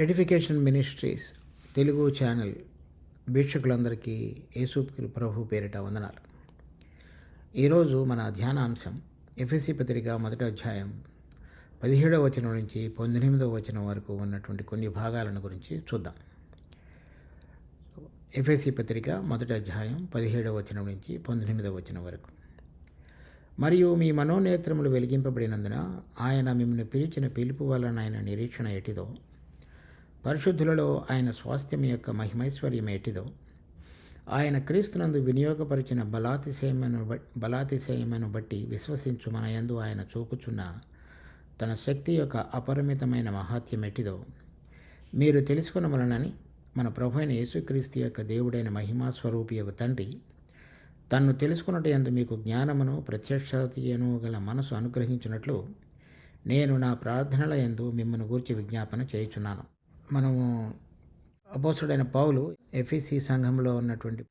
Edification ministries Telugu channel వీక్షకులందరికీ యేసు ప్రభు పేరిట వందనాలు. ఈరోజు మన ధ్యానాంశం ఎఫ్ఎస్సి పత్రిక మొదటి అధ్యాయం పదిహేడవ వచనం నుంచి పంతొమ్మిదవ వచనం వరకు ఉన్నటువంటి కొన్ని భాగాలను గురించి చూద్దాం. ఎఫ్ఎస్సి పత్రిక మొదటి అధ్యాయం పదిహేడవ వచనం నుంచి పంతొమ్మిదవ వచనం వరకు. మరియు మీ మనోనేత్రములు వెలిగింపబడినందున ఆయన మిమ్మల్ని పిలిచిన పిలుపు వలన ఆయన నిరీక్షణ ఎటిదో పరిశుద్ధులలో ఆయన స్వాస్థ్యం యొక్క మహిమైశ్వర్యం ఎటిదో ఆయన క్రీస్తునందు వినియోగపరిచిన బలాతిశయమను బట్- బలాతిశయమను బట్టి విశ్వసించు మన యందు ఆయన చూపుచున్న తన శక్తి యొక్క అపరిమితమైన మహాత్యం ఎటిదో మీరు తెలుసుకున్న వలనని మన ప్రభు అయిన యేసుక్రీస్తు యొక్క దేవుడైన మహిమా స్వరూపి యొక్క తండ్రి తన్ను తెలుసుకున్నట్టు ఎందు మీకు జ్ఞానమును ప్రత్యక్షతను గల మనసు అనుగ్రహించినట్లు నేను నా ప్రార్థనల ఎందు మిమ్మల్ని గూర్చి విజ్ఞాపన చేయుచున్నాను. మనము అపోసుడైన పౌలు ఎఫ్ఈసి సంఘంలో ఉన్నటువంటి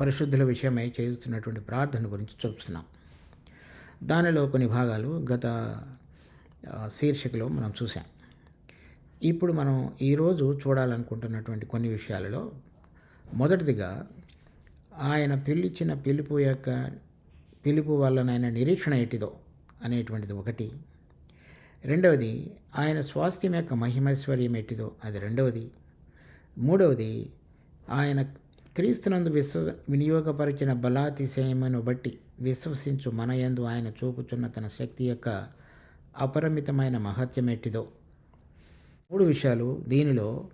పరిశుద్ధుల విషయమై చేస్తున్నటువంటి ప్రార్థన గురించి చూస్తున్నాం. దానిలో కొన్ని భాగాలు గత శీర్షికలో మనం చూసాం ఇప్పుడు మనం ఈరోజు చూడాలనుకుంటున్నటువంటి కొన్ని విషయాలలో మొదటిదిగా ఆయన పిలిచిన పిలుపు యొక్క పిలుపు వల్లనైన నిరీక్షణ ఎటిదో అనేటువంటిది ఒకటి. రెండవది ఆయన స్వాస్థ్యం యొక్క మహిమైశ్వర్యం ఎట్టిదో అది రెండవది. మూడవది ఆయన క్రీస్తునందు విశ్వ వినియోగపరిచిన బలాతిశయమును బట్టి విశ్వసించు మన యందు ఆయన చూపుచున్న తన శక్తి యొక్క అపరిమితమైన మహత్యం ఎట్టిదో. మూడు విషయాలు దీనిలో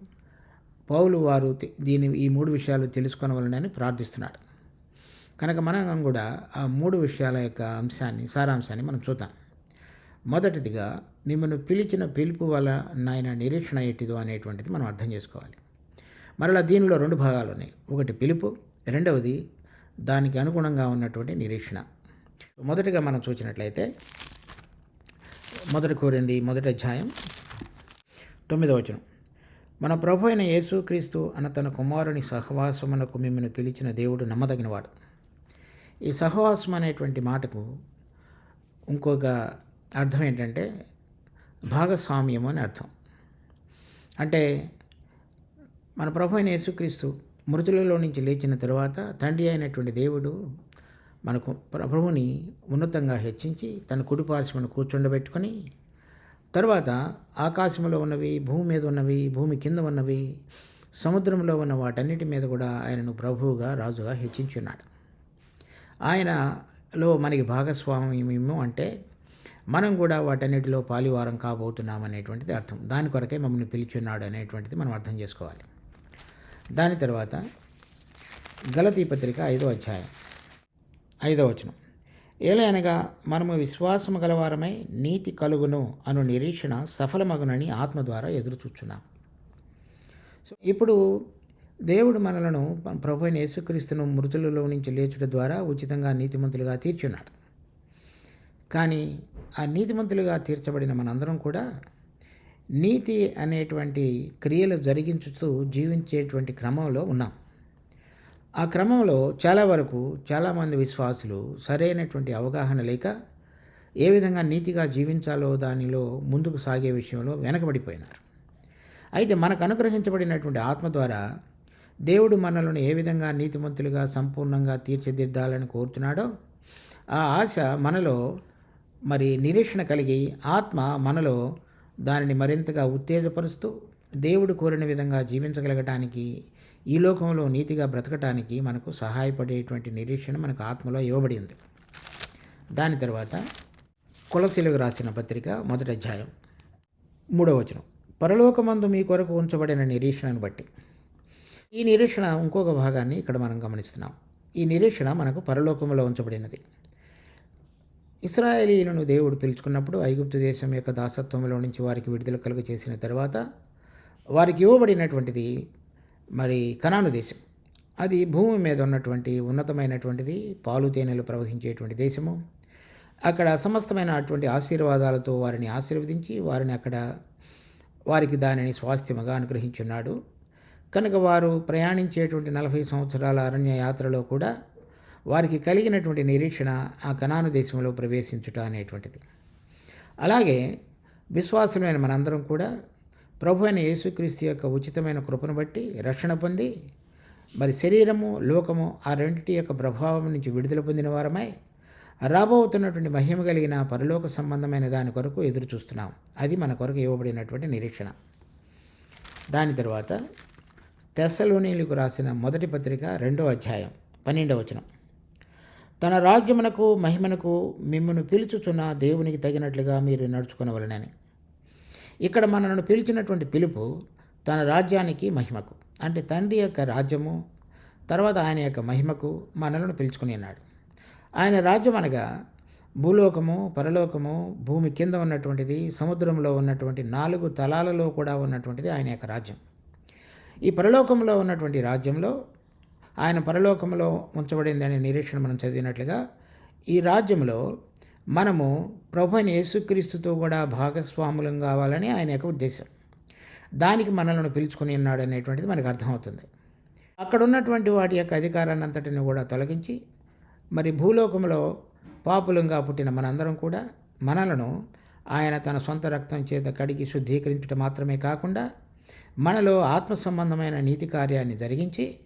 పౌలు వారు దీని ఈ మూడు విషయాలు తెలుసుకొనవలనని ప్రార్థిస్తున్నాడు. కనుక మనం కూడా ఆ మూడు విషయాల యొక్క అంశాన్ని సారాంశాన్ని మనం చూద్దాం. మొదటిదిగా మిమ్మల్ని పిలిచిన పిలుపు వల్ల నాయన నిరీక్షణ ఎట్టిదో అనేటువంటిది మనం అర్థం చేసుకోవాలి. మరలా దీనిలో రెండు భాగాలు ఉన్నాయి. ఒకటి పిలుపు రెండవది దానికి అనుగుణంగా ఉన్నటువంటి నిరీక్షణ. మొదటిగా మనం చూసినట్లయితే మొదటి కోరింది మొదటి అధ్యాయం తొమ్మిదవ వచనం. మన ప్రభు అయిన యేసుక్రీస్తు అన్న తన కుమారుని సహవాసమునకు మిమ్మల్ని పిలిచిన దేవుడు నమ్మదగినవాడు. ఈ సహవాసం అనేటువంటి మాటకు ఇంకొక అర్థం ఏంటంటే భాగస్వామ్యం అని అర్థం. అంటే మన ప్రభు అయిన యేసుక్రీస్తు మృతులలో నుంచి లేచిన తర్వాత తండ్రి అయినటువంటి దేవుడు మనకు ప్రభువుని ఉన్నతంగా హెచ్చించి తన కుడిపార్శ్వను కూర్చుండబెట్టుకొని తర్వాత ఆకాశంలో ఉన్నవి భూమి మీద ఉన్నవి భూమి కింద ఉన్నవి సముద్రంలో ఉన్న వాటన్నిటి మీద కూడా ఆయనను ప్రభువుగా రాజుగా హెచ్చించున్నాడు. ఆయనలో మనకి భాగస్వామ్యము అంటే మనం కూడా వాటన్నిటిలో పాలివారం కాబోతున్నాం అనేటువంటిది అర్థం. దాని కొరకే మమ్మల్ని పిలిచున్నాడు అనేటువంటిది మనం అర్థం చేసుకోవాలి. దాని తర్వాత గలతీ పత్రిక ఐదో అధ్యాయం ఐదో వచనం. ఏలయనగా మనము విశ్వాసము గలవారమై నీతి కలుగును అను నిరీక్షణ సఫలమగునని ఆత్మ ద్వారా ఎదురుచూచున్నాం. సో ఇప్పుడు దేవుడు మనలను ప్రభు యేసుక్రీస్తును మృతులలో నుంచి లేచుట ద్వారా ఉచితంగా నీతిమంతులుగా తీర్చున్నాడు. కానీ ఆ నీతిమంతులుగా తీర్చబడిన మనందరం కూడా నీతి అనేటువంటి క్రియలు జరిగించుతూ జీవించేటువంటి క్రమంలో ఉన్నాం. ఆ క్రమంలో చాలా వరకు చాలామంది విశ్వాసులు సరైనటువంటి అవగాహన లేక ఏ విధంగా నీతిగా జీవించాలో దానిలో ముందుకు సాగే విషయంలో వెనకబడిపోయినారు. అయితే మనకు అనుగ్రహించబడినటువంటి ఆత్మ ద్వారా దేవుడు మనలను ఏ విధంగా నీతిమంతులుగా సంపూర్ణంగా తీర్చిదిద్దాలని కోరుతున్నాడో ఆ ఆశ మనలో మరి నిరీక్షణ కలిగి ఆత్మ మనలో దానిని మరింతగా ఉత్తేజపరుస్తూ దేవుడు కోరిన విధంగా జీవించగలగటానికి ఈ లోకంలో నీతిగా బ్రతకటానికి మనకు సహాయపడేటువంటి నిరీక్షణ మనకు ఆత్మలో ఇవ్వబడింది దాని తర్వాత కులశీలకు రాసిన పత్రిక మొదటి అధ్యాయం మూడవ వచనం. పరలోకమందు మీ కొరకు ఉంచబడిన నిరీక్షణను బట్టి. ఈ నిరీక్షణ ఇంకొక భాగాన్ని ఇక్కడ మనం గమనిస్తున్నాం. ఈ నిరీక్షణ మనకు పరలోకంలో ఉంచబడినది. ఇస్రాయేలీలను దేవుడు పిలుచుకున్నప్పుడు ఐగుప్తు దేశం యొక్క దాసత్వంలో నుంచి వారికి విడుదల కలుగ చేసిన తర్వాత వారికి ఇవ్వబడినటువంటిది మరి కనాను దేశం. అది భూమి మీద ఉన్నటువంటి ఉన్నతమైనటువంటిది పాలు తేనెలు ప్రవహించేటువంటి దేశము. అక్కడ సమస్తమైన అటువంటి ఆశీర్వాదాలతో వారిని ఆశీర్వదించి వారిని అక్కడ వారికి దానిని స్వాస్థ్యముగా అనుగ్రహించున్నాడు. కనుక వారు ప్రయాణించేటువంటి నలభై సంవత్సరాల అరణ్య యాత్రలో కూడా వారికి కలిగినటువంటి నిరీక్షణ ఆ కణాను దేశంలో ప్రవేశించుట అనేటువంటిది. అలాగే విశ్వాసులైన మనందరం కూడా ప్రభు అయిన యేసుక్రీస్తు యొక్క ఉచితమైన కృపను బట్టి రక్షణ పొంది మరి శరీరము లోకము ఆ రెండింటి యొక్క ప్రభావం నుంచి విడుదల పొందిన వారమై రాబోతున్నటువంటి మహిమ కలిగిన పరలోక సంబంధమైన దాని కొరకు ఎదురు చూస్తున్నాం. అది మన కొరకు ఇవ్వబడినటువంటి నిరీక్షణ. దాని తర్వాత తెస్సలోనీలకు రాసిన మొదటి పత్రిక రెండో అధ్యాయం పన్నెండవ వచనం. తన రాజ్యమునకు మహిమనకు మిమ్మల్ని పిలుచుచున్న దేవునికి తగినట్లుగా మీరు నడుచుకునవలనని. ఇక్కడ మనను పిలిచినటువంటి పిలుపు తన రాజ్యానికి మహిమకు. అంటే తండ్రి యొక్క రాజ్యము తర్వాత ఆయన యొక్క మహిమకు మనలను పిలుచుకుని అన్నాడు. ఆయన రాజ్యం అనగా భూలోకము పరలోకము భూమి కింద ఉన్నటువంటిది సముద్రంలో ఉన్నటువంటి నాలుగు తలాలలో కూడా ఉన్నటువంటిది ఆయన యొక్క రాజ్యం. ఈ పరలోకంలో ఉన్నటువంటి రాజ్యంలో ఆయన పరలోకంలో ఉంచబడింది అనే నిరీక్షణ మనం చదివినట్లుగా ఈ రాజ్యంలో మనము ప్రభు అయిన యేసుక్రీస్తుతో కూడా భాగస్వాములం కావాలని ఆయన యొక్క ఉద్దేశం. దానికి మనలను పిలుచుకుని ఉన్నాడు అనేటువంటిది మనకు అర్థమవుతుంది. అక్కడ ఉన్నటువంటి వాటి యొక్క అధికారాన్ని అంతటిని కూడా తొలగించి మరి భూలోకంలో పాపులంగా పుట్టిన మనందరం కూడా మనలను ఆయన తన సొంత రక్తం చేత కడిగి శుద్ధీకరించడం మాత్రమే కాకుండా మనలో ఆత్మ సంబంధమైన నీతి కార్యాన్ని జరిగించి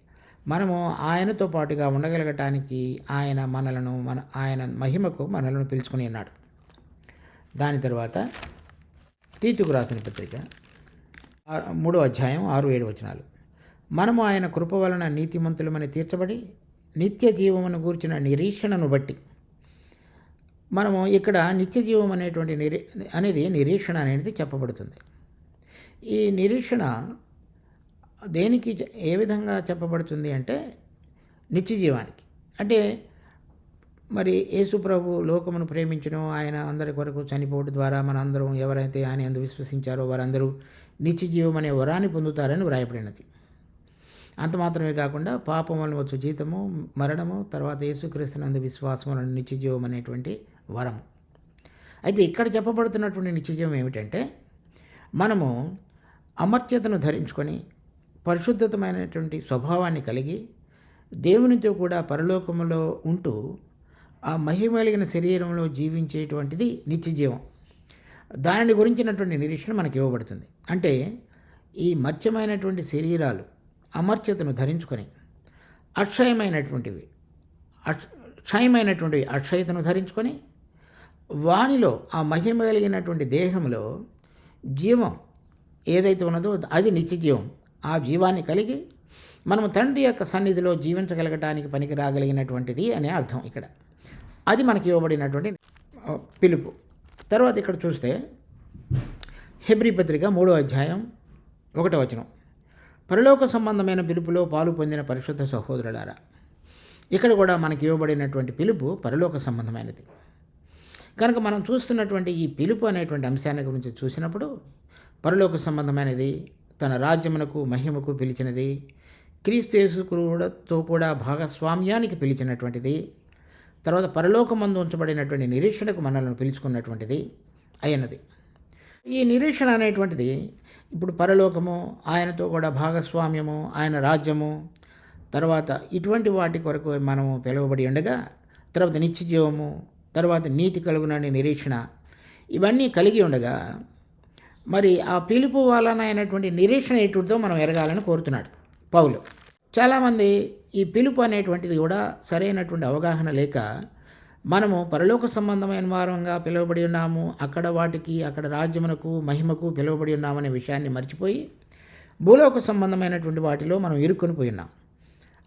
మనము ఆయనతో పాటుగా ఉండగలగటానికి ఆయన మనలను మన ఆయన మహిమకు మనలను పిలుచుకుని అన్నాడు దాని తర్వాత తీతుకు రాసిన పత్రిక మూడో అధ్యాయం ఆరు ఏడు వచనాలు. మనము ఆయన కృప వలన నీతిమంతులమని తీర్చబడి నిత్య జీవమును గూర్చిన నిరీక్షణను బట్టి మనము ఇక్కడ నిత్య జీవం అనేటువంటి నిరీ అనేది నిరీక్షణ అనేది చెప్పబడుతుంది. ఈ నిరీక్షణ దేనికి ఏ విధంగా చెప్పబడుతుంది అంటే నిత్య జీవానికి. అంటే మరి యేసుప్రభు లోకమును ప్రేమించడం ఆయన అందరి కొరకు చనిపోవడం ద్వారా మనందరం ఎవరైతే ఆయన అందు విశ్వసించారో వారందరూ నిత్య జీవం అనే వరాన్ని పొందుతారని వ్రాయబడినది. అంత మాత్రమే కాకుండా పాపం వలన వచ్చు జీతము మరణము తర్వాత యేసుక్రీస్తునందు విశ్వాసం వలన నిత్య జీవం అనేటువంటి వరము. అయితే ఇక్కడ చెప్పబడుతున్నటువంటి నిత్య జీవం ఏమిటంటే మనము అమర్త్యతను ధరించుకొని పరిశుద్ధతమైనటువంటి స్వభావాన్ని కలిగి దేవునితో కూడా పరలోకములో ఉంటూ ఆ మహిమ కలిగిన శరీరంలో జీవించేటువంటిది నిత్యజీవం దానిని గురించినటువంటి నిరీక్షణ మనకి ఇవ్వబడుతుంది. అంటే ఈ మర్చమైనటువంటి శరీరాలు అమర్చతను ధరించుకొని అక్షయమైనటువంటివి అక్ష- క్షయమైనటువంటి అక్షయతను ధరించుకొని వానిలో ఆ మహిమ కలిగినటువంటి దేహంలో జీవం ఏదైతే ఉన్నదో అది నిత్యజీవం ఆ జీవాన్ని కలిగి మనము తండ్రి యొక్క సన్నిధిలో జీవించగలగటానికి పనికి రాగలిగినటువంటిది అనే అర్థం ఇక్కడ. అది మనకి ఇవ్వబడినటువంటి పిలుపు. తర్వాత ఇక్కడ చూస్తే హెబ్రి పత్రిక మూడో అధ్యాయం ఒకటో వచనం. పరలోక సంబంధమైన పిలుపులో పాలు పొందిన పరిశుద్ధ సహోదరులారా ఇక్కడ కూడా మనకి ఇవ్వబడినటువంటి పిలుపు పరలోక సంబంధమైనది. కనుక మనం చూస్తున్నటువంటి ఈ పిలుపు అనేటువంటి అంశాన్ని గురించి చూసినప్పుడు పరలోక సంబంధమైనది తన రాజ్యమునకు మహిమకు పిలిచినది. క్రీస్తు కూడాతో కూడా భాగస్వామ్యానికి పిలిచినటువంటిది. తర్వాత పరలోకమందు ఉంచబడినటువంటి నిరీక్షణకు మనల్ని పిలుచుకున్నటువంటిది అయినది. ఈ నిరీక్షణ అనేటువంటిది ఇప్పుడు పరలోకము ఆయనతో కూడా భాగస్వామ్యము ఆయన రాజ్యము తర్వాత ఇటువంటి వాటి కొరకు మనము పిలువబడి ఉండగా తర్వాత నిత్య జీవము తర్వాత నీతి కలుగునని నిరీక్షణ ఇవన్నీ కలిగి ఉండగా మరి ఆ పిలుపు వలన అయినటువంటి నిరీక్షణ ఎటుతో మనం ఎరగాలని కోరుతున్నాడు పౌలు. చాలామంది ఈ పిలుపు అనేటువంటిది కూడా సరైనటువంటి అవగాహన లేక మనము పరలోక సంబంధమైన వారంగా పిలువబడి ఉన్నాము అక్కడ వాటికి అక్కడ రాజ్యమునకు మహిమకు పిలువబడి ఉన్నామనే విషయాన్ని మర్చిపోయి భూలోక సంబంధమైనటువంటి వాటిలో మనం ఇరుక్కుని పోయినాం ఉన్నాం.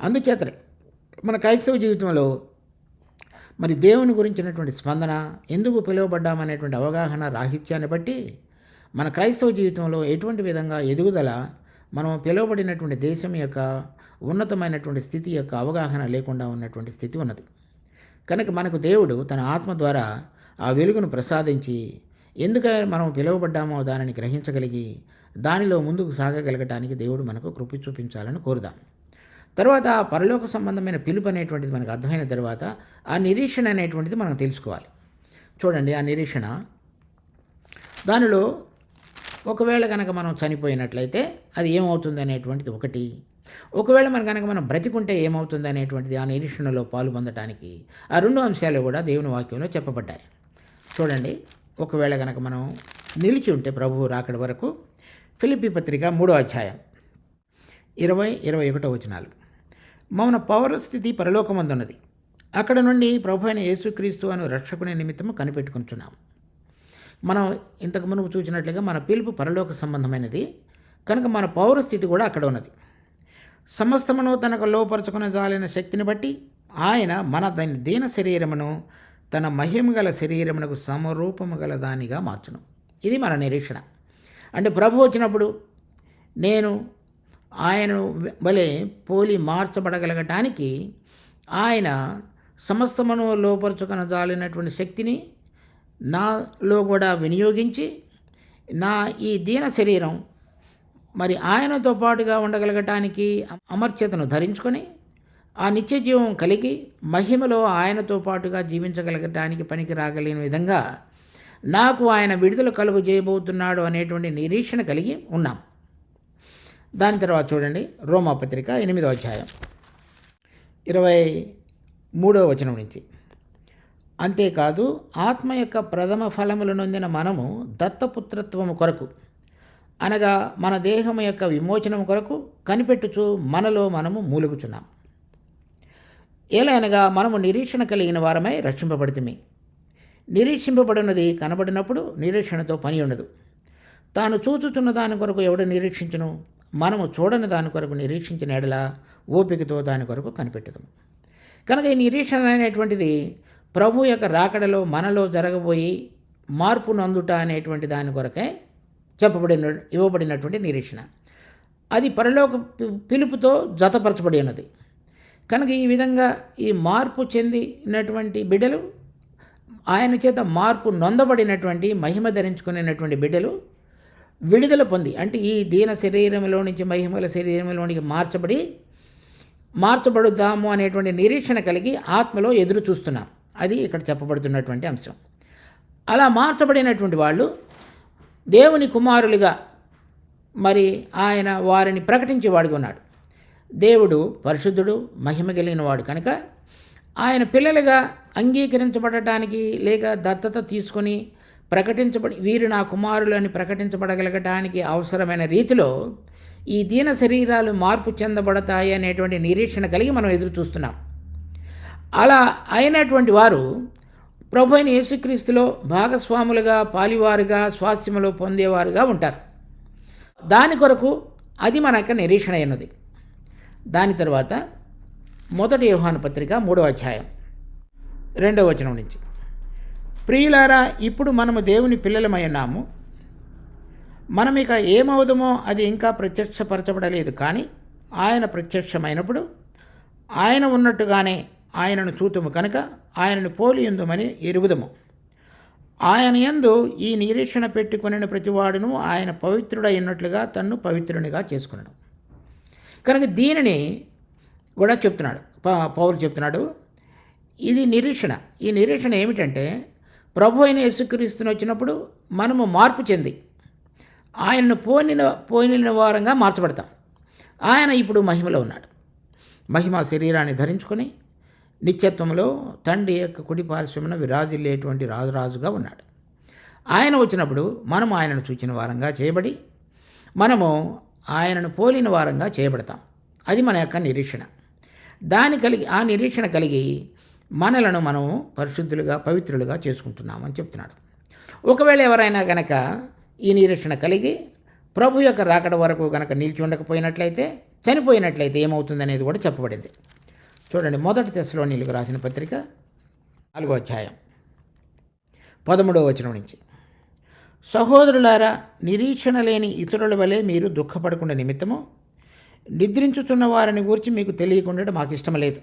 అందుచేతనే మన క్రైస్తవ జీవితంలో మరి దేవుని గురించినటువంటి స్పందన ఎందుకు పిలువబడ్డామనేటువంటి అవగాహన రాహిత్యాన్ని బట్టి మన క్రైస్తవ జీవితంలో ఎటువంటి విధంగా ఎదుగుదల మనం పిలువబడినటువంటి దేశం యొక్క ఉన్నతమైనటువంటి స్థితి యొక్క అవగాహన లేకుండా ఉన్నటువంటి స్థితి ఉన్నది. కనుక మనకు దేవుడు తన ఆత్మ ద్వారా ఆ వెలుగును ప్రసాదించి ఎందుక మనం పిలువబడ్డామో దానిని గ్రహించగలిగి దానిలో ముందుకు సాగగలగటానికి దేవుడు మనకు కృపి చూపించాలని కోరుదాం. తర్వాత ఆ పరలోక సంబంధమైన పిలుపు అనేటువంటిది మనకు అర్థమైన తర్వాత ఆ నిరీక్షణ అనేటువంటిది మనం తెలుసుకోవాలి. చూడండి ఆ నిరీక్షణ. దానిలో ఒకవేళ కనుక మనం చనిపోయినట్లయితే అది ఏమవుతుంది అనేటువంటిది ఒకటి. ఒకవేళ మనం కనుక మనం బ్రతికుంటే ఏమవుతుంది అనేటువంటిది ఆ నిరీక్షణలో పాలు పొందటానికి ఆ రెండు అంశాలు కూడా దేవుని వాక్యంలో చెప్పబడ్డాయి. చూడండి ఒకవేళ కనుక మనం నిలిచి ఉంటే ప్రభువు రాకడి వరకు ఫిలిపి పత్రిక మూడో అధ్యాయం ఇరవై ఇరవై ఒకటో వచనాలు. మౌన పౌరస్థితి పరలోకమందున్నది. అక్కడ నుండి ప్రభు అయిన యేసుక్రీస్తు అను రక్షకుని నిమిత్తము కనిపెట్టుకుంటున్నాము మనం ఇంతకు మునుపు చూసినట్లుగా మన పిలుపు పరలోక సంబంధమైనది. కనుక మన పౌర స్థితి కూడా అక్కడ ఉన్నది. సమస్తమును తనకు లోపరుచుకుని జాలిన శక్తిని బట్టి ఆయన మన దాని దీన శరీరమును తన మహిమ గల శరీరమునకు సమరూపము గల దానిగా మార్చును. ఇది మన నిరీక్షణ. అంటే ప్రభు వచ్చినప్పుడు నేను ఆయనను వలె పోలి మార్చబడగలగటానికి ఆయన సమస్తమును లోపరుచుకున జాలినటువంటి శక్తిని నాలో కూడా వినియోగించి నా ఈ దీన శరీరం మరి ఆయనతో పాటుగా ఉండగలగటానికి అమర్చతను ధరించుకొని ఆ నిత్య జీవం కలిగి మహిమలో ఆయనతో పాటుగా జీవించగలగటానికి పనికి రాగలేని విధంగా నాకు ఆయన విడుదల కలుగు చేయబోతున్నాడు అనేటువంటి నిరీక్షణ కలిగి ఉన్నాం. దాని తర్వాత చూడండి రోమాపత్రిక ఎనిమిదో అధ్యాయం ఇరవై మూడో వచనం నుంచి. అంతేకాదు ఆత్మ యొక్క ప్రథమ ఫలములు నొందిన మనము దత్తపుత్రత్వము కొరకు అనగా మన దేహము యొక్క విమోచనం కొరకు కనిపెట్టుచు మనలో మనము మూలుగుచున్నాం. ఏలైనగా మనము నిరీక్షణ కలిగిన వారమై రక్షింపబడితిమి. నిరీక్షింపబడినది కనబడినప్పుడు నిరీక్షణతో పని ఉండదు. తాను చూచుచున్న దాని కొరకు ఎవడు నిరీక్షించును? మనము చూడని దాని కొరకు నిరీక్షించిన ఎడల ఓపికతో దాని కొరకు కనిపెట్టదు కనుక ఈ నిరీక్షణ అనేటువంటిది ప్రభు యొక్క రాకడలో మనలో జరగబోయి మార్పు నందుట అనేటువంటి దాని కొరకే చెప్పబడిన ఇవ్వబడినటువంటి నిరీక్షణ. అది పరలోక పిలుపుతో జతపరచబడి ఉన్నది. కనుక ఈ విధంగా ఈ మార్పు చెందినటువంటి బిడ్డలు ఆయన చేత మార్పు నొందబడినటువంటి మహిమ ధరించుకునేటువంటి బిడ్డలు విడుదల పొంది అంటే ఈ దీన శరీరంలో నుంచి మహిమల శరీరంలోనికి మార్చబడి మార్చబడుదాము అనేటువంటి నిరీక్షణ కలిగి ఆత్మలో ఎదురు చూస్తున్నాం అది ఇక్కడ చెప్పబడుతున్నటువంటి అంశం. అలా మార్చబడినటువంటి వాళ్ళు దేవుని కుమారులుగా మరి ఆయన వారిని ప్రకటించేవాడుగా ఉన్నాడు. దేవుడు పరిశుద్ధుడు మహిమ కలిగిన వాడు కనుక ఆయన పిల్లలుగా అంగీకరించబడటానికి లేక దత్తత తీసుకొని ప్రకటించబడి వీరు నా కుమారులు అని ప్రకటించబడగలగటానికి అవసరమైన రీతిలో ఈ దీన శరీరాలు మార్పు చెందబడతాయి అనేటువంటి నిరీక్షణ కలిగి మనం ఎదురు చూస్తున్నాం అలా అయినటువంటి వారు ప్రభు అయిన యేసుక్రీస్తులో భాగస్వాములుగా పాలివారుగా స్వాస్థ్యములో పొందేవారుగా ఉంటారు. దాని కొరకు అది మన యొక్క నిరీక్షణ అయినది. దాని తర్వాత మొదటి యోహాను పత్రిక మూడవ అధ్యాయం రెండవ వచనం నుంచి. ప్రియులారా ఇప్పుడు మనము దేవుని పిల్లలమై ఉన్నాము. మనం ఇక ఏమవుదమో అది ఇంకా ప్రత్యక్షపరచబడలేదు. కానీ ఆయన ప్రత్యక్షమైనప్పుడు ఆయన ఉన్నట్టుగానే ఆయనను చూతుము కనుక ఆయనను పోలి ఎరుగుదము. ఆయన యందు ఈ నిరీక్షణ పెట్టుకుని ప్రతివాడును ఆయన పవిత్రుడైనట్లుగా తన్ను పవిత్రునిగా చేసుకున్నాడు. కనుక దీనిని కూడా చెప్తున్నాడు. పౌరులు చెప్తున్నాడు. ఇది నిరీక్షణ. ఈ నిరీక్షణ ఏమిటంటే ప్రభు అయిన యేసుక్రీస్తుని వచ్చినప్పుడు మనము మార్పు చెంది ఆయనను పోనిన పోనిన వారంగా మార్చబడతాం. ఆయన ఇప్పుడు మహిమలో ఉన్నాడు. మహిమ శరీరాన్ని ధరించుకొని నిత్యత్వంలో తండ్రి యొక్క కుడి పార్శ్వమున విరాజిల్లేటువంటి రాజురాజుగా ఉన్నాడు. ఆయన వచ్చినప్పుడు మనము ఆయనను చూచిన వారంగా చేయబడి మనము ఆయనను పోలిన వారంగా చేయబడతాం. అది మన యొక్క నిరీక్షణ. దాని కలిగి ఆ నిరీక్షణ కలిగి మనలను మనం పరిశుద్ధులుగా పవిత్రులుగా చేసుకుంటున్నామని చెప్తున్నాడు. ఒకవేళ ఎవరైనా గనక ఈ నిరీక్షణ కలిగి ప్రభు యొక్క రాకడ వరకు గనక నిలిచి ఉండకపోయినట్లయితే చనిపోయినట్లయితే ఏమవుతుందనేది కూడా చెప్పబడింది. చూడండి మొదటి దశలో నీళ్ళకు రాసిన పత్రిక నాలుగో అధ్యాయం పదమూడవ వచనం నుంచి. సహోదరులారా నిరీక్షణ లేని ఇతరుల వలె మీరు దుఃఖపడకుండా నిమిత్తము నిద్రించుచున్న వారిని గురించి మీకు తెలియకుండా మాకు ఇష్టం లేదు.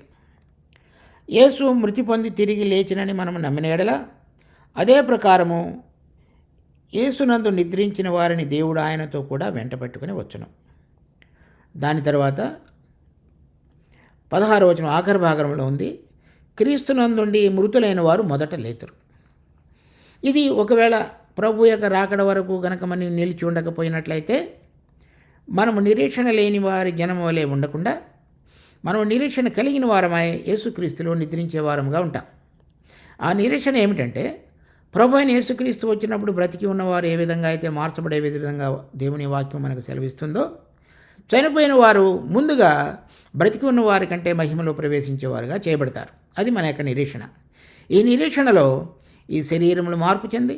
యేసు మృతి పొంది తిరిగి లేచినని మనం నమ్మిన ఎడల అదే ప్రకారము యేసునందు నిద్రించిన వారిని దేవుడు ఆయనతో కూడా వెంట పెట్టుకుని వచ్చును. దాని తర్వాత పదహారు వచనం ఆఖరి భాగంలో ఉంది క్రీస్తునందుండి మృతులైన వారు మొదట లేతురు. ఇది ఒకవేళ ప్రభు యొక్క రాకడ వరకు గనక మనం నిలిచి ఉండకపోయినట్లయితే మనము నిరీక్షణ లేని వారి జనం వలె ఉండకుండా మనం నిరీక్షణ కలిగిన వారమై యేసుక్రీస్తులో నిద్రించే వారముగా ఉంటాం. ఆ నిరీక్షణ ఏమిటంటే ప్రభు అయిన యేసుక్రీస్తు వచ్చినప్పుడు బ్రతికి ఉన్నవారు ఏ విధంగా అయితే మార్చబడే విధంగా దేవుని వాక్యం మనకు సెలవిస్తుందో చనిపోయిన వారు ముందుగా బ్రతికి ఉన్న వారి కంటే మహిమలో ప్రవేశించేవారుగా చేయబడతారు. అది మన యొక్క నిరీక్షణ. ఈ నిరీక్షణలో ఈ శరీరములు మార్పు చెంది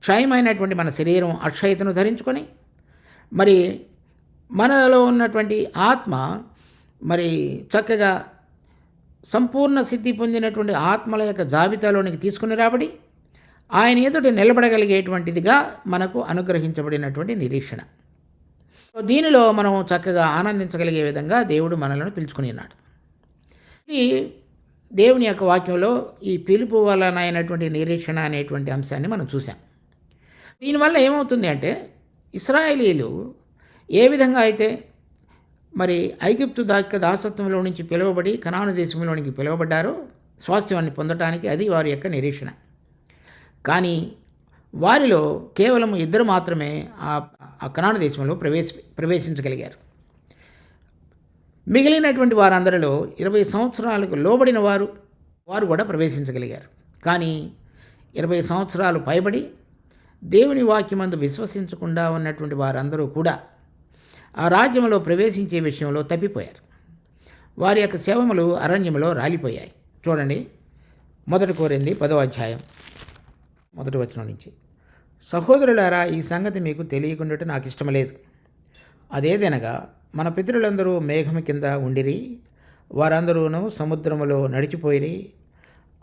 క్షయమైనటువంటి మన శరీరం అక్షయతను ధరించుకొని మరి మనలో ఉన్నటువంటి ఆత్మ మరి చక్కగా సంపూర్ణ సిద్ధి పొందినటువంటి ఆత్మల యొక్క జాబితాలోనికి తీసుకుని రాబడి ఆయన ఎదుట నిలబడగలిగేటువంటిదిగా మనకు అనుగ్రహించబడినటువంటి నిరీక్షణ. దీనిలో మనం చక్కగా ఆనందించగలిగే విధంగా దేవుడు మనలను పిలుచుకుని ఉన్నాడు. ఇది దేవుని యొక్క వాక్యంలో ఈ పిలుపు వలన అయినటువంటి నిరీక్షణ అనేటువంటి అంశాన్ని మనం చూసాం దీనివల్ల ఏమవుతుంది అంటే ఇస్రాయేలీలు ఏ విధంగా అయితే మరి ఐగుప్తు దాక దాసత్వంలో నుంచి పిలువబడి కనాను దేశంలోనికి పిలువబడ్డారో స్వాస్థ్యాన్ని పొందడానికి అది వారి యొక్క నిరీక్షణ. కానీ వారిలో కేవలం ఇద్దరు మాత్రమే ఆ కనాడ దేశంలో ప్రవేశ ప్రవేశించగలిగారు. మిగిలినటువంటి వారందరిలో ఇరవై సంవత్సరాలకు లోబడిన వారు వారు కూడా ప్రవేశించగలిగారు. కానీ ఇరవై సంవత్సరాలు పైబడి దేవుని వాక్యమందు విశ్వసించకుండా ఉన్నటువంటి వారందరూ కూడా ఆ రాజ్యంలో ప్రవేశించే విషయంలో తప్పిపోయారు. వారి యొక్క శవములు అరణ్యంలో రాలిపోయాయి. చూడండి మొదటి కోరింది పదో అధ్యాయం. మొదటి వచనం నుంచి. సహోదరులారా ఈ సంగతి మీకు తెలియకుండా నాకు ఇష్టం లేదు. అదేదనగా మన పితరులందరూ మేఘము కింద ఉండిరి వారందరూను సముద్రములో నడిచిపోయిరి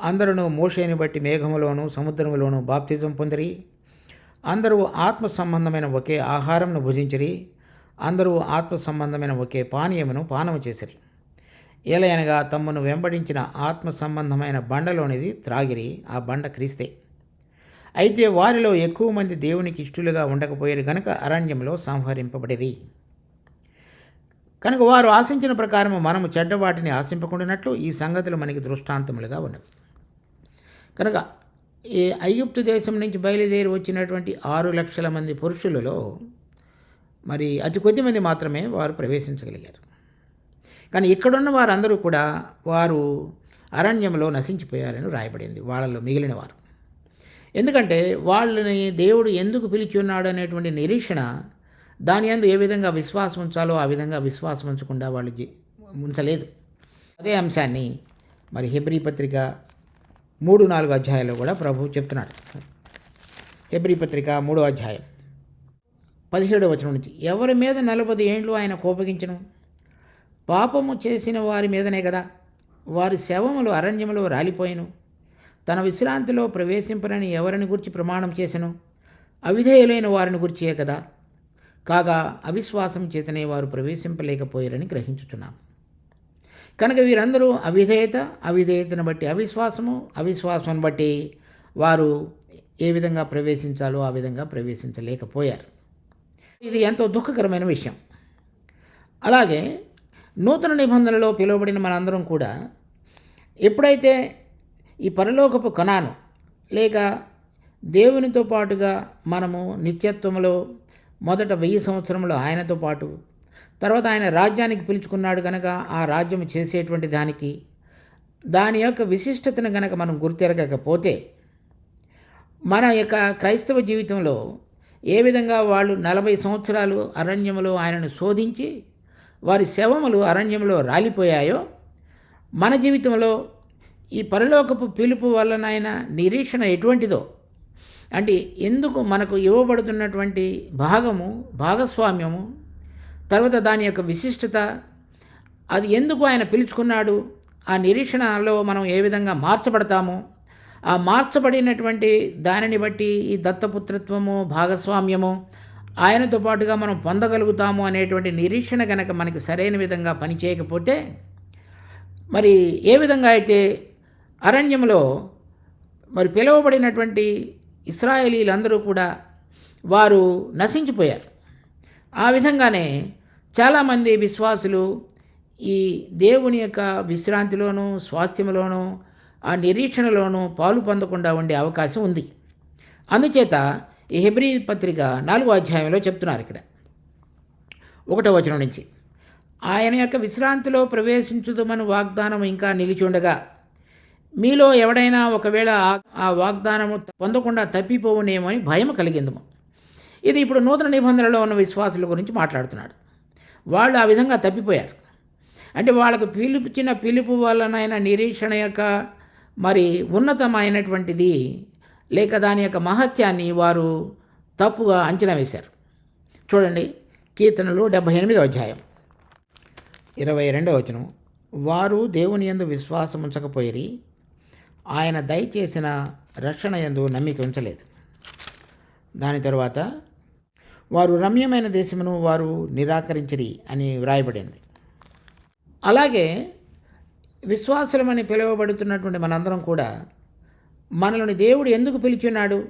అందరూ మోషేని బట్టి మేఘములోను సముద్రములోను బాప్తిజం పొందిరి అందరూ ఆత్మ సంబంధమైన ఒకే ఆహారంను భుజించిరి అందరూ ఆత్మ సంబంధమైన ఒకే పానీయమును పానము చేసిరి. ఏలయనగా తమ్మును వెంబడించిన ఆత్మ సంబంధమైన బండలోనిది త్రాగిరి ఆ బండ క్రీస్తే. అయితే వారిలో ఎక్కువ మంది దేవునికి ఇష్టలుగా ఉండకపోయారు కనుక అరణ్యంలో సంహరింపబడిరి. కనుక వారు ఆశించిన ప్రకారము మనము చెడ్డవాటిని ఆశింపకుండానట్లు ఈ సంగతులు మనకి దృష్టాంతములుగా ఉన్నవి. కనుక ఈ ఐగుప్తు దేశం నుంచి బయలుదేరి వచ్చినటువంటి ఆరు లక్షల మంది పురుషులలో మరి అతి కొద్ది మంది మాత్రమే వారు ప్రవేశించగలిగారు. కానీ ఇక్కడున్న వారందరూ కూడా వారు అరణ్యంలో నశించిపోయారని రాయబడింది. వాళ్ళలో మిగిలిన వారు. ఎందుకంటే వాళ్ళని దేవుడు ఎందుకు పిలిచి ఉన్నాడు అనేటువంటి నిరీక్షణ దాని అందు ఏ విధంగా విశ్వాసం ఉంచాలో ఆ విధంగా విశ్వాసం ఉంచకుండా వాళ్ళు ఉంచలేదు. అదే అంశాన్ని మరి హెబ్రి పత్రిక మూడు నాలుగు అధ్యాయాల్లో కూడా ప్రభు చెప్తున్నాడు. హెబ్రి పత్రిక మూడో అధ్యాయం పదిహేడో వచనం నుంచి ఎవరి మీద నలభై ఏండ్లు ఆయన కోపగించను? పాపము చేసిన వారి మీదనే కదా వారి శవములు అరణ్యములో రాలిపోయిను. తన విశ్రాంతిలో ప్రవేశింపనని ఎవరిని గురించి ప్రమాణం చేసెను? అవిధేయులైన వారిని గుర్చియే కదా? కాగా అవిశ్వాసం చేతనే వారు ప్రవేశింపలేకపోయారని గ్రహించుచున్నాం. కనుక వీరందరూ అవిధేయత అవిధేయతను బట్టి అవిశ్వాసము అవిశ్వాసం బట్టి వారు ఏ విధంగా ప్రవేశించాలో ఆ విధంగా ప్రవేశించలేకపోయారు. ఇది ఎంతో దుఃఖకరమైన విషయం. అలాగే నూతన నిబంధనలో పిలువబడిన మనందరం కూడా ఎప్పుడైతే ఈ పరలోకపు కణాను లేక దేవునితో పాటుగా మనము నిత్యత్వంలో మొదట వెయ్యి సంవత్సరంలో ఆయనతో పాటు తర్వాత ఆయన రాజ్యానికి పిలుచుకున్నాడు కనుక ఆ రాజ్యం చేసేటువంటి దానికి దాని యొక్క విశిష్టతను కనుక మనం గుర్తెరగకపోతే మన యొక్క క్రైస్తవ జీవితంలో ఏ విధంగా వాళ్ళు నలభై సంవత్సరాలు అరణ్యంలో ఆయనను శోధించి వారి శవములు అరణ్యంలో రాలిపోయాయో మన జీవితంలో ఈ పరలోకపు పిలుపు వలనైన నిరీక్షణ ఎటువంటిదో? అంటే ఎందుకు మనకు ఇవ్వబడుతున్నటువంటి భాగము భాగస్వామ్యము తర్వాత దాని యొక్క విశిష్టత అది ఎందుకు ఆయన పిలుచుకున్నాడు? ఆ నిరీక్షణలో మనం ఏ విధంగా మార్చబడతాము? ఆ మార్చబడినటువంటి దానిని బట్టి ఈ దత్తపుత్రత్వము భాగస్వామ్యము ఆయనతో పాటుగా మనం పొందగలుగుతాము అనేటువంటి నిరీక్షణ కనుక మనకి సరైన విధంగా పనిచేయకపోతే మరి ఏ విధంగా అయితే అరణ్యంలో మరి పిలువబడినటువంటి ఇస్రాయేలీలందరూ కూడా వారు నశించిపోయారు. ఆ విధంగానే చాలామంది విశ్వాసులు ఈ దేవుని యొక్క విశ్రాంతిలోనూ స్వాస్థ్యంలోనూ ఆ నిరీక్షణలోనూ పాలు పొందకుండా ఉండే అవకాశం ఉంది. అందుచేత ఈ హెబ్రి పత్రిక నాలుగో అధ్యాయంలో చెప్తున్నారు ఇక్కడ. ఒకటో వచనం నుంచి ఆయన యొక్క విశ్రాంతిలో ప్రవేశించుదమని వాగ్దానం ఇంకా నిలిచి ఉండగా మీలో ఎవడైనా ఒకవేళ ఆ- ఆ వాగ్దానము పొందకుండా తప్పిపోవునేమో అని భయం కలిగిందము. ఇది ఇప్పుడు నూతన నిబంధనలో ఉన్న విశ్వాసుల గురించి మాట్లాడుతున్నాడు. వాళ్ళు ఆ విధంగా తప్పిపోయారు. అంటే వాళ్ళకు పిలుపుచిన పిలుపు వలనైన నిరీక్షణ యొక్క మరి ఉన్నతమైనటువంటిది లేక దాని యొక్క మహత్యాన్ని వారు తప్పుగా అంచనా వేశారు. చూడండి కీర్తనలు డెబ్భై ఎనిమిదో అధ్యాయం. ఇరవై రెండవ వచనం వారు దేవుని యందు విశ్వాసం ఉంచకపోయిరి ఆయన దయచేసిన రక్షణ ఎందు నమ్మిక ఉంచలేదు. దాని తరువాత వారు రమ్యమైన దేశమును వారు నిరాకరించిరి అని వ్రాయబడింది. అలాగే విశ్వాసులమని పిలువబడుతున్నటువంటి మనందరం కూడా మనల్ని దేవుడు ఎందుకు పిలిచున్నాడు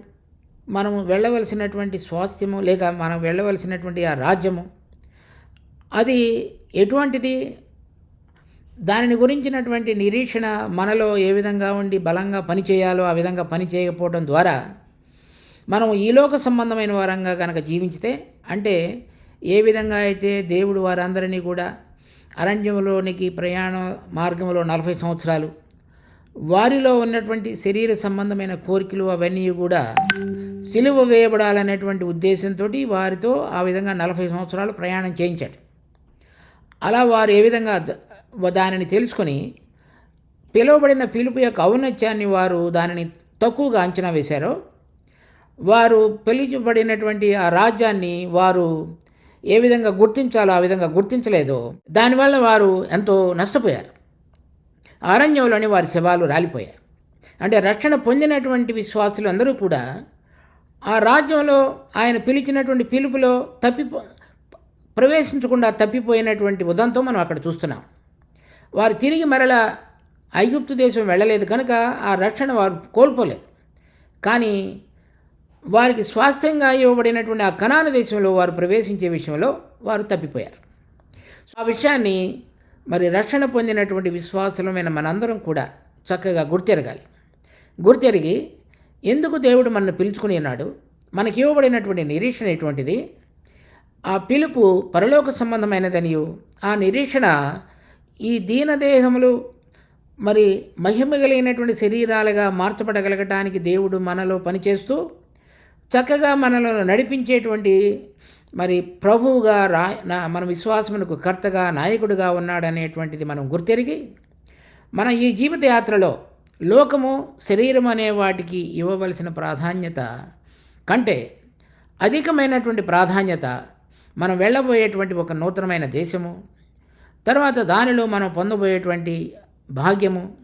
మనము వెళ్ళవలసినటువంటి స్వాస్థ్యము లేక మనం వెళ్ళవలసినటువంటి ఆ రాజ్యము అది ఎటువంటిది? దానిని గురించినటువంటి నిరీక్షణ మనలో ఏ విధంగా ఉండి బలంగా పనిచేయాలో ఆ విధంగా పని చేయకపోవడం ద్వారా మనం ఈలోక సంబంధమైన వారంగా కనుక జీవించితే అంటే ఏ విధంగా అయితే దేవుడు వారందరినీ కూడా అరణ్యంలోనికి ప్రయాణ మార్గంలో నలభై సంవత్సరాలు వారిలో ఉన్నటువంటి శరీర సంబంధమైన కోరికలు అవన్నీ కూడా సిలువ వేయబడాలనేటువంటి ఉద్దేశంతో వారితో ఆ విధంగా నలభై సంవత్సరాలు ప్రయాణం చేయించాడు. అలా వారు ఏ విధంగా దానిని తెలుసుకొని పిలువబడిన పిలుపు యొక్క ఔన్నత్యాన్ని వారు దానిని తక్కువగా అంచనా వేశారో. వారు పిలువబడినటువంటి ఆ రాజ్యాన్ని వారు ఏ విధంగా గుర్తించాలో ఆ విధంగా గుర్తించలేదో. దానివల్ల వారు ఎంతో నష్టపోయారు. అరణ్యంలోని వారి శవాలు రాలిపోయారు అంటే రక్షణ పొందినటువంటి విశ్వాసులు అందరూ కూడా ఆ రాజ్యంలో ఆయన పిలిచినటువంటి పిలుపులో తప్పిపో ప్రవేశించకుండా తప్పిపోయినటువంటి ఉదంతో మనం అక్కడ చూస్తున్నాం. వారు తిరిగి మరల ఐగుప్తు దేశం వెళ్ళలేదు కనుక ఆ రక్షణ వారు కోల్పోలేదు. కానీ వారికి స్వాస్థ్యంగా ఇవ్వబడినటువంటి ఆ కణాన దేశంలో వారు ప్రవేశించే విషయంలో వారు తప్పిపోయారు. సో ఆ విషయాన్ని మరి రక్షణ పొందినటువంటి విశ్వాసమైన మనందరం కూడా చక్కగా గుర్తెరగాలి. గుర్తెరిగి ఎందుకు దేవుడు మనను పిలుచుకుని ఉన్నాడు? మనకి ఇవ్వబడినటువంటి నిరీక్షణ ఎటువంటిది? ఆ పిలుపు పరలోక సంబంధమైనదనియు? ఆ నిరీక్షణ ఈ దీనదేహములు మరి మహిమ కలిగినటువంటి శరీరాలుగా మార్చబడగలగటానికి దేవుడు మనలో పనిచేస్తూ చక్కగా మనలో నడిపించేటువంటి మరి ప్రభువుగా రా నా మన విశ్వాసమునకు కర్తగా నాయకుడిగా ఉన్నాడనేటువంటిది మనం గుర్తెరిగి మన ఈ జీవిత యాత్రలో లోకము శరీరం అనే వాటికి ఇవ్వవలసిన ప్రాధాన్యత కంటే అధికమైనటువంటి ప్రాధాన్యత మనం వెళ్ళబోయేటువంటి ఒక నూతనమైన దేశము తర్వాత దానిలో మనం పొందబోయేటువంటి భాగ్యము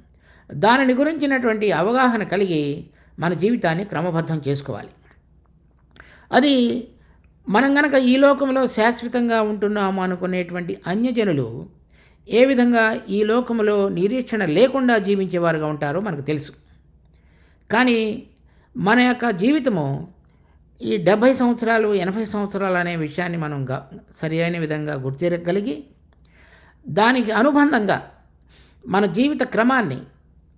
దానిని గురించినటువంటి అవగాహన కలిగి మన జీవితాన్ని క్రమబద్ధం చేసుకోవాలి. అది మనం గనక ఈ లోకంలో శాశ్వతంగా ఉంటున్నాము అనుకునేటువంటి అన్యజనులు ఏ విధంగా ఈ లోకంలో నిరీక్షణ లేకుండా జీవించేవారుగా ఉంటారో మనకు తెలుసు. కానీ మన యొక్క జీవితము ఈ డెబ్భై సంవత్సరాలు ఎనభై సంవత్సరాలు అనే విషయాన్ని మనం సరి అయిన విధంగా గుర్తిరగలిగి దానికి అనుబంధంగా మన జీవిత క్రమాన్ని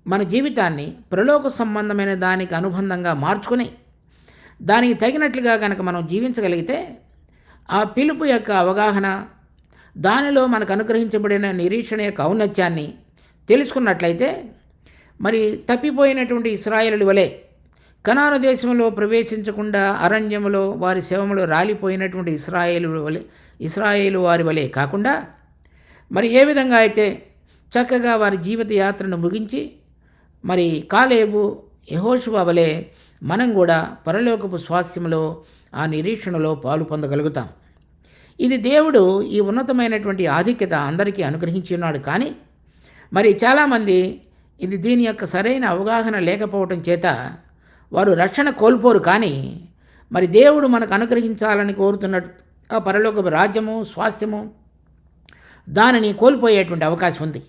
మన జీవితాన్ని ప్రలోక సంబంధమైన దానికి అనుబంధంగా మార్చుకొని దానికి తగినట్లుగా కనుక మనం జీవించగలిగితే ఆ పిలుపు యొక్క అవగాహన దానిలో మనకు అనుగ్రహించబడిన నిరీక్షణ యొక్క ఔన్నత్యాన్ని తెలుసుకున్నట్లయితే మరి తప్పిపోయినటువంటి ఇస్రాయేలు వలె కనాను దేశంలో ప్రవేశించకుండా అరణ్యములో వారి శవములో రాలిపోయినటువంటి ఇస్రాయేలు వలె ఇస్రాయేలు వారి వలె కాకుండా మరి ఏ విధంగా అయితే చక్కగా వారి జీవిత యాత్రను ముగించి మరి కాలేబు యహోషువ వలె మనం కూడా పరలోకపు స్వాస్థ్యంలో ఆ నిరీక్షణలో పాలు పొందగలుగుతాం. ఇది దేవుడు ఈ ఉన్నతమైనటువంటి ఆధిక్యత అందరికీ అనుగ్రహించి ఉన్నాడు కానీ మరి చాలామంది ఇది దీని యొక్క సరైన అవగాహన లేకపోవటం చేత వారు రక్షణ కోల్పోరు కానీ మరి దేవుడు మనకు అనుగ్రహించాలని కోరుతున్నట్టు ఆ పరలోకపు రాజ్యము స్వాస్థ్యము దానిని కోల్పోయేటువంటి అవకాశం ఉంది.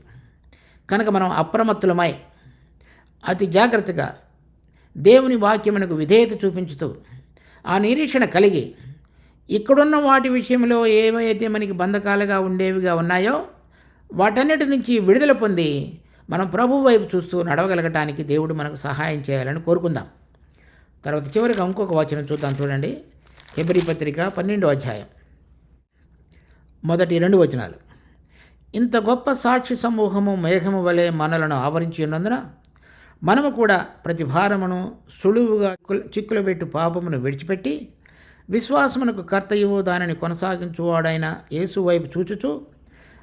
కనుక మనం అప్రమత్తులమై అతి జాగ్రత్తగా దేవుని వాక్యమునకు విధేయత చూపించుతూ ఆ నిరీక్షణ కలిగి ఇక్కడున్న వాటి విషయంలో ఏవైతే మనకి బంధకాలుగా ఉండేవిగా ఉన్నాయో వాటన్నిటి నుంచి విడుదల పొంది మనం ప్రభు వైపు చూస్తూ నడవగలగటానికి దేవుడు మనకు సహాయం చేయాలని కోరుకుందాం. తర్వాత చివరిగా ఇంకొక వచనం చూద్దాం చూడండి. హెబ్రి పత్రిక పన్నెండో అధ్యాయం. మొదటి రెండు వచనాలు. ఇంత గొప్ప సాక్షి సమూహము మేఘము వలె మనలను ఆవరించి ఉన్నందున మనము కూడా ప్రతి భారమును సులువుగా చిక్కులబెట్టు పాపమును విడిచిపెట్టి విశ్వాసమునకు కర్తయ్యవు దానిని కొనసాగించువాడైన యేసు వైపు చూచుచూ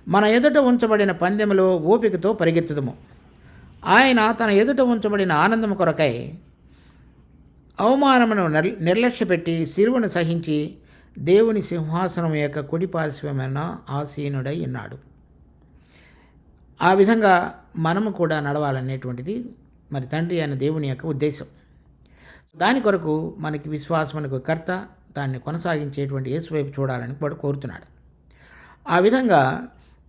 మన ఎదుట ఉంచబడిన పందెములో ఓపికతో పరిగెత్తుదము. ఆయన తన ఎదుట ఉంచబడిన ఆనందము కొరకై అవమానమును నిర్ నిర్లక్ష్యపెట్టి శిరువును సహించి దేవుని సింహాసనం యొక్క కుడి పార్శ్వమైన ఆసీనుడై ఉన్నాడు. ఆ విధంగా మనము కూడా నడవాలనేటువంటిది మరి తండ్రి అయిన దేవుని యొక్క ఉద్దేశం. దాని కొరకు మనకి విశ్వాసమునకు కర్త దాన్ని కొనసాగించేటువంటి యేసు వైపు చూడాలని వాడు కోరుతున్నాడు. ఆ విధంగా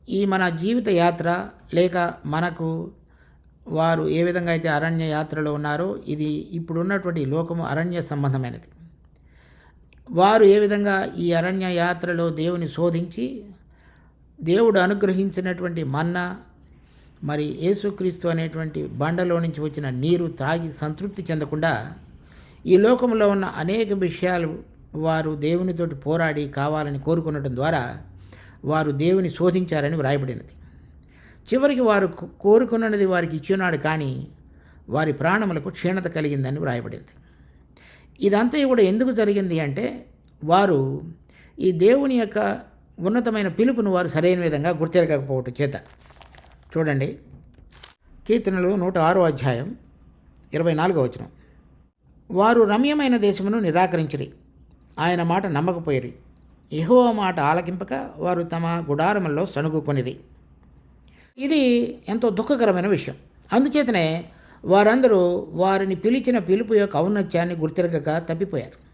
ఈ మన జీవిత యాత్ర లేక మనకు వారు ఏ విధంగా అయితే అరణ్య యాత్రలో ఉన్నారో ఇది ఇప్పుడున్నటువంటి లోకము అరణ్య సంబంధమైనది. వారు ఏ విధంగా ఈ అరణ్య యాత్రలో దేవుని శోధించి దేవుడు అనుగ్రహించినటువంటి మన్నా మరి యేసుక్రీస్తు అనేటువంటి బండలో నుంచి వచ్చిన నీరు త్రాగి సంతృప్తి చెందకుండా ఈ లోకంలో ఉన్న అనేక విషయాలు వారు దేవునితోటి పోరాడి కావాలని కోరుకునడం ద్వారా వారు దేవుని శోధించారని వ్రాయబడినది. చివరికి వారు కోరుకున్నది వారికి ఇచ్చున్నాడు కానీ వారి ప్రాణములకు క్షీణత కలిగిందని వ్రాయబడింది. ఇదంతా కూడా ఎందుకు జరిగింది అంటే వారు ఈ దేవుని యొక్క ఉన్నతమైన పిలుపును వారు సరైన విధంగా గుర్తెరగకపోవటం చేత. చూడండి. కీర్తనలు నూట ఆరో అధ్యాయం ఇరవై నాలుగో వచనం. వారు రమ్యమైన దేశమును నిరాకరించిరి. ఆయన మాట నమ్మకపోయిరి. ఎహో మాట ఆలకింపక వారు తమ గుడారముల్లో సణుగుకొనిరి. ఇది ఎంతో దుఃఖకరమైన విషయం. అందుచేతనే వారందరూ వారిని పిలిచిన పిలుపు యొక్క ఔన్నత్యాన్ని గుర్తిరగక తప్పిపోయారు.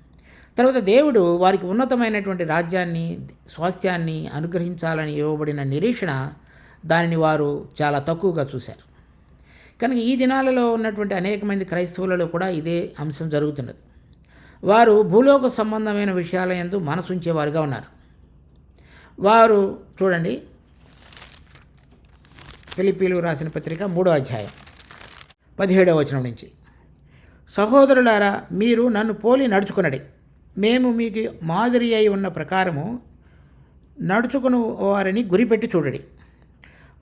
తర్వాత దేవుడు వారికి ఉన్నతమైనటువంటి రాజ్యాన్ని స్వాస్థ్యాన్ని అనుగ్రహించాలని ఇవ్వబడిన నిరీక్షణ దానిని వారు చాలా తక్కువగా చూశారు. కనుక ఈ దినాలలో ఉన్నటువంటి అనేక మంది క్రైస్తవులలో కూడా ఇదే అంశం జరుగుతున్నది. వారు భూలోక సంబంధమైన విషయాల ఎందు మనసుంచేవారుగా ఉన్నారు. వారు చూడండి. ఫిలిపీలు రాసిన పత్రిక మూడో అధ్యాయం పదిహేడవ వచనం నుంచి. సహోదరులారా మీరు నన్ను పోలి నడుచుకునడి. మేము మీకు మాదిరి అయి ఉన్న ప్రకారము నడుచుకుని వారిని గురిపెట్టి చూడడి.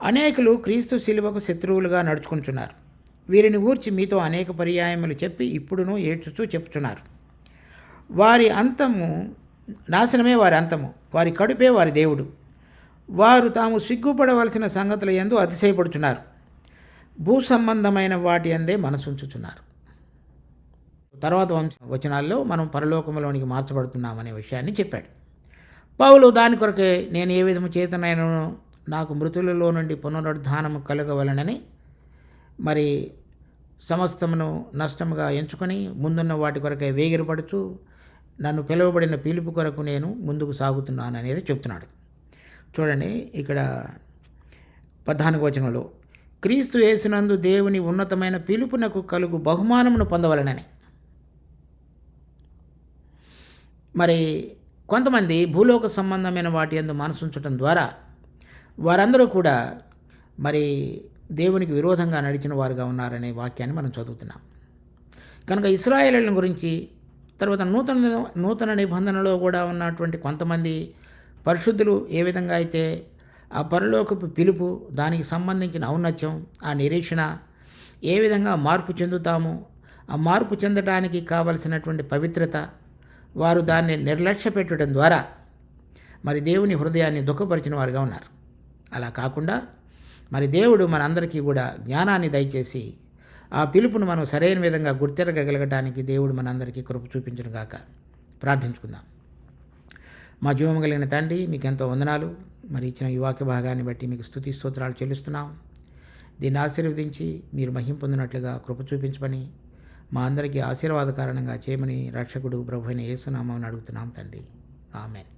అనేకులు క్రీస్తు శిలువకు శత్రువులుగా నడుచుకుంటున్నారు. వీరిని ఊర్చి మీతో అనేక పర్యాయములు చెప్పి ఇప్పుడును ఏడ్చుచూ చెప్తున్నారు వారి అంతము నాశనమే వారి అంతము వారి కడుపే వారి దేవుడు. వారు తాము సిగ్గుపడవలసిన సంగతుల ఎందు అతిశయపడుతున్నారు భూ సంబంధమైన వాటి అందే మనసుంచుతున్నారు తర్వాత వంశ వచనాల్లో మనం పరలోకంలోనికి మార్చబడుతున్నామనే విషయాన్ని చెప్పాడు. పౌలు దాని కొరకే నేను ఏ విధము చేతనైనను నాకు మృతులలో నుండి పునరుద్ధానము కలగవలనని మరి సమస్తమును నష్టముగా ఎంచుకొని ముందున్న వాటి కొరకే వేగిరపడుచు నన్ను పిలువబడిన పిలుపు కొరకు నేను ముందుకు సాగుతున్నాను అనేది చెప్తున్నాడు. చూడండి ఇక్కడ పద్నాలుగు వచనంలో క్రీస్తు వేసినందు దేవుని ఉన్నతమైన పిలుపునకు కలుగు బహుమానమును పొందవలనని. మరి కొంతమంది భూలోక సంబంధమైన వాటి ఎందు మనసుంచటం ద్వారా వారందరూ కూడా మరి దేవునికి విరోధంగా నడిచిన వారుగా ఉన్నారనే వాక్యాన్ని మనం చదువుతున్నాం. కనుక ఇస్రాయేలీల గురించి తర్వాత నూతన నూతన నిబంధనలో కూడా ఉన్నటువంటి కొంతమంది పరిశుద్ధులు ఏ విధంగా అయితే ఆ పరలోకపు పిలుపు దానికి సంబంధించిన ఔన్నత్యం ఆ నిరీక్షణ ఏ విధంగా మార్పు చెందుతాము ఆ మార్పు చెందడానికి కావలసినటువంటి పవిత్రత వారు దాన్ని నిర్లక్ష్య పెట్టడం ద్వారా మరి దేవుని హృదయాన్ని దుఃఖపరిచిన వారుగా ఉన్నారు. అలా కాకుండా మరి దేవుడు మనందరికీ కూడా జ్ఞానాన్ని దయచేసి ఆ పిలుపును మనం సరైన విధంగా గుర్తెరగగలగటానికి దేవుడు మనందరికీ కృప చూపించను గాక. ప్రార్థించుకుందాం. మా జీవం కలిగిన తండ్రి మీకు ఎంతో వందనాలు. మరి ఇచ్చిన ఈ వాక్య భాగాన్ని బట్టి మీకు స్థుతి స్తోత్రాలు చెల్లిస్తున్నాం. దీన్ని ఆశీర్వదించి మీరు మహిం పొందినట్లుగా కృప చూపించమని మా అందరికీ ఆశీర్వాద కారణంగా చేయమని రక్షకుడు ప్రభు అయిన యేసునామని అడుగుతున్నాం తండ్రి. ఆమెన్.